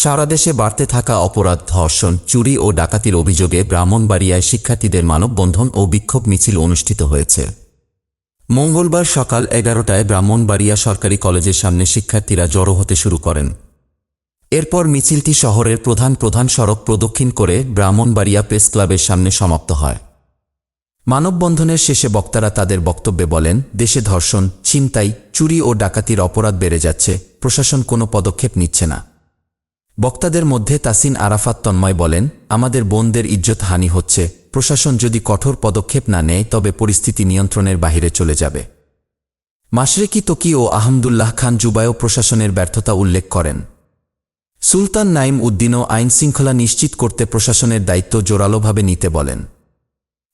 সারা দেশে বাড়তে থাকা অপরাধ, ধর্ষণ, চুরি ও ডাকাতির অভিযোগে ব্রাহ্মণবাড়িয়ায় শিক্ষার্থীদের মানববন্ধন ও বিক্ষোভ মিছিল অনুষ্ঠিত হয়েছে। মঙ্গলবার সকাল এগারোটায় ব্রাহ্মণবাড়িয়া সরকারি কলেজের সামনে শিক্ষার্থীরা জড়ো হতে শুরু করেন। এরপর মিছিলটি শহরের প্রধান প্রধান সড়ক প্রদক্ষিণ করে ব্রাহ্মণবাড়িয়া প্রেস ক্লাবের সামনে সমাপ্ত হয়। মানববন্ধনের শেষে বক্তারা তাদের বক্তব্যে বলেন, দেশে ধর্ষণ, ছিনতাই, চুরি ও ডাকাতির অপরাধ বেড়ে যাচ্ছে, প্রশাসন কোনো পদক্ষেপ নিচ্ছে না। বক্তাদের মধ্যে তাসিন আরাফাত তন্ময় বলেন, আমাদের বোনদের ইজ্জত হানি হচ্ছে। প্রশাসন যদি কঠোর পদক্ষেপ না নেয়, তবে পরিস্থিতি নিয়ন্ত্রণের বাহিরে চলে যাবে। মাশরেকি তকি ও আহমদুল্লাহ খান জুবায়ও প্রশাসনের ব্যর্থতা উল্লেখ করেন। সুলতান নাইম উদ্দিনও আইন শৃঙ্খলা নিশ্চিত করতে প্রশাসনের দায়িত্ব জোরালোভাবে নিতে বলেন।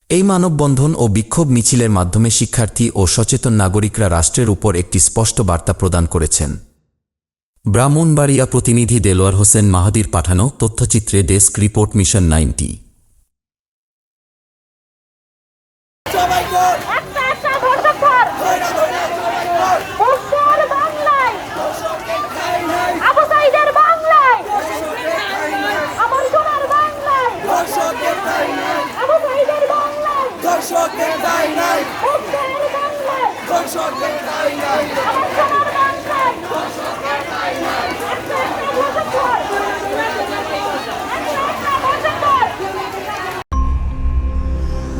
এই মানববন্ধন ও বিক্ষোভ মিছিলের মাধ্যমে শিক্ষার্থী ও সচেতন নাগরিকরা রাষ্ট্রের উপর একটি স্পষ্ট বার্তা প্রদান করেছেন। ব্রাহ্মণবাড়িয়া প্রতিনিধি দেলোয়ার হোসেন মাহাদির পাঠানো তথ্যচিত্রে ডেস্ক রিপোর্ট মিশন নাইনটি। সবাই কর একটা